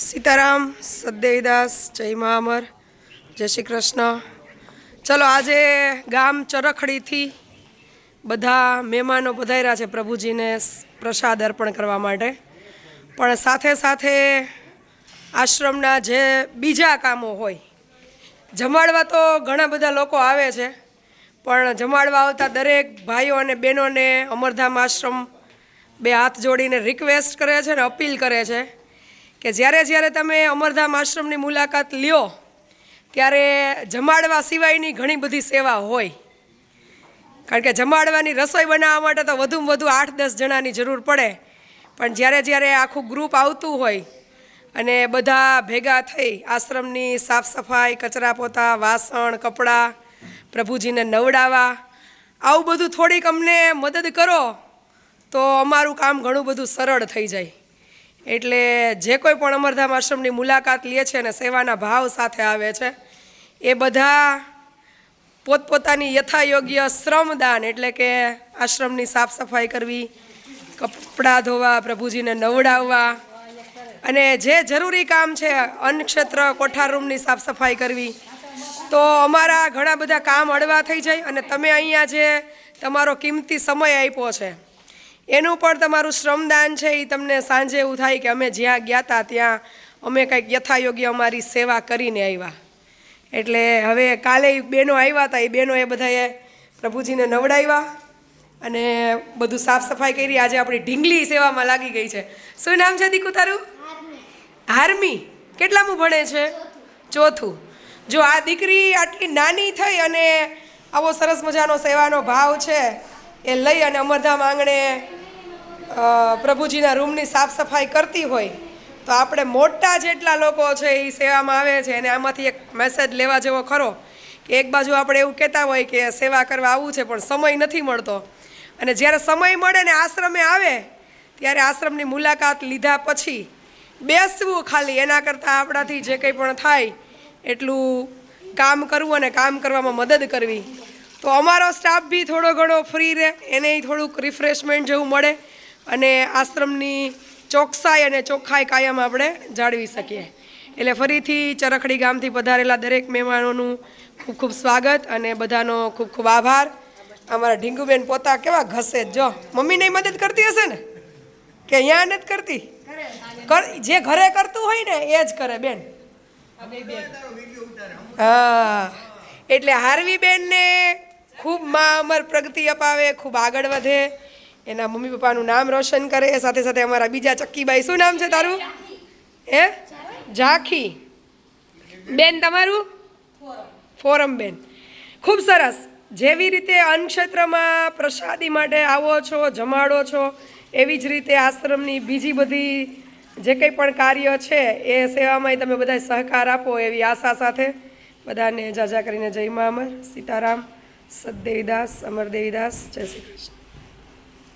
સીતારામ, સદેવીદાસ, જય મહામર જય શ્રી કૃષ્ણ. ચલો, આજે ગામ ચરખડીથી બધા મહેમાનો પધાર્યા છે પ્રભુજીને પ્રસાદ અર્પણ કરવા માટે. પણ સાથે સાથે આશ્રમના જે બીજા કામો હોય, જમાડવા તો ઘણા બધા લોકો આવે છે, પણ જમાડવા આવતા દરેક ભાઈઓ અને બહેનોને અમરધામ આશ્રમ બે હાથ જોડીને રિક્વેસ્ટ કરે છે ને અપીલ કરે છે કે જ્યારે જ્યારે તમે અમરધામ આશ્રમની મુલાકાત લ્યો, ત્યારે જમાડવા સિવાયની ઘણી બધી સેવા હોય. કારણ કે જમાડવાની રસોઈ બનાવવા માટે તો વધુમાં વધુ આઠ દસ જણાની જરૂર પડે. પણ જ્યારે જ્યારે આખું ગ્રુપ આવતું હોય અને બધા ભેગા થઈ આશ્રમની સાફ સફાઈ, કચરા પોતા, વાસણ, કપડાં, પ્રભુજીને નવડાવવા, આવું બધું થોડીક અમને મદદ કરો, તો અમારું કામ ઘણું બધું સરળ થઈ જાય. એટલે જે કોઈ પણ અમરધામ આશ્રમની મુલાકાત લે છે અને સેવાના ભાવ સાથે આવે છે, એ બધા પોતપોતાની યથાયોગ્ય શ્રમદાન એટલે કે આશ્રમની સાફ સફાઈ કરવી, કપડાં ધોવા, પ્રભુજીને નવડાવવા અને જે જરૂરી કામ છે અન્નક્ષેત્ર કોઠાર રૂમની સાફ સફાઈ કરવી, તો અમારા ઘણા બધા કામ અડવા થઈ જાય અને તમે અહીંયા જે તમારો કિંમતી સમય આપ્યો છે એનું પણ તમારું શ્રમદાન છે એ તમને સાંજે એવું થાય કે અમે જ્યાં ગયા હતા ત્યાં અમે કંઈક યથાયોગ્ય અમારી સેવા કરીને આવ્યા. એટલે હવે કાલે બહેનો આવ્યા હતા એ બહેનો એ બધાએ પ્રભુજીને નવડાવ્યા અને બધું સાફ સફાઈ કરી. આજે આપણી ઢીંગલી સેવામાં લાગી ગઈ છે. શું નામ છે દીકુ તારું? હાર્મી. કેટલામું ભણે છે? ચોથું. જો આ દીકરી આટલી નાની થઈ અને આવો સરસ મજાનો સેવાનો ભાવ છે એ લઈ અને અમરધામ આંગણે પ્રભુજીના રૂમની સાફ સફાઈ કરતી હોય, તો આપણે મોટા જેટલા લોકો છે એ સેવામાં આવે છે અને આમાંથી એક મેસેજ લેવા જેવો ખરો કે એક બાજુ આપણે એવું કહેતા હોય કે સેવા કરવા આવવું છે, પણ સમય નથી મળતો. અને જ્યારે સમય મળે ને આશ્રમે આવે, ત્યારે આશ્રમની મુલાકાત લીધા પછી બેસવું ખાલી. એના કરતાં આપણાથી જે કંઈ પણ થાય, એટલું કામ કરવું અને કામ કરવામાં મદદ કરવી. તો અમારો સ્ટાફ બી થોડો ઘણો ફ્રી રહે, એને થોડુંક રિફ્રેશમેન્ટ જેવું મળે. અને આશ્રમની ચોકસાઈ અને ચોખ્ખાઈ કાયમ આપણે જાળવી શકીએ. એટલે ફરીથી ચરખડી ગામથી પધારેલા દરેક મહેમાનોનું ખૂબ ખૂબ સ્વાગત અને બધાનો ખૂબ ખૂબ આભાર. અમારા ઢીંગુબેન પોતા કેવા ઘસે જ મમ્મીને મદદ કરતી હશે ને? કે અહીંયા નથી કરતી? કર, જે ઘરે કરતું હોય ને એ જ કરે બેન. હા. એટલે હાર્વી બેનને ખૂબમાં અમર પ્રગતિ અપાવે, ખૂબ આગળ વધે. એના મમ્મી પપ્પાનું નામ રોશન કરે સાથે સાથે અમારા બીજા ચક્કીબાઈ શું નામ છે તારું? હે? ઝાંખી બેન તમારું? ફોરમ બેન. ખૂબ સરસ. જેવી રીતે અન્નક્ષેત્રમાં પ્રસાદી માટે આવો છો જમાડો છો એવી જ રીતે આશ્રમની બીજી બધી જે કંઈ પણ કાર્ય છે એ સેવામાં તમે બધા સહકાર આપો એવી આશા સાથે. બધાને જાજા કરીને જય મા અમર. સીતારામ સદદેવીદાસ અમરદેવીદાસ જય શ્રી કૃષ્ણ.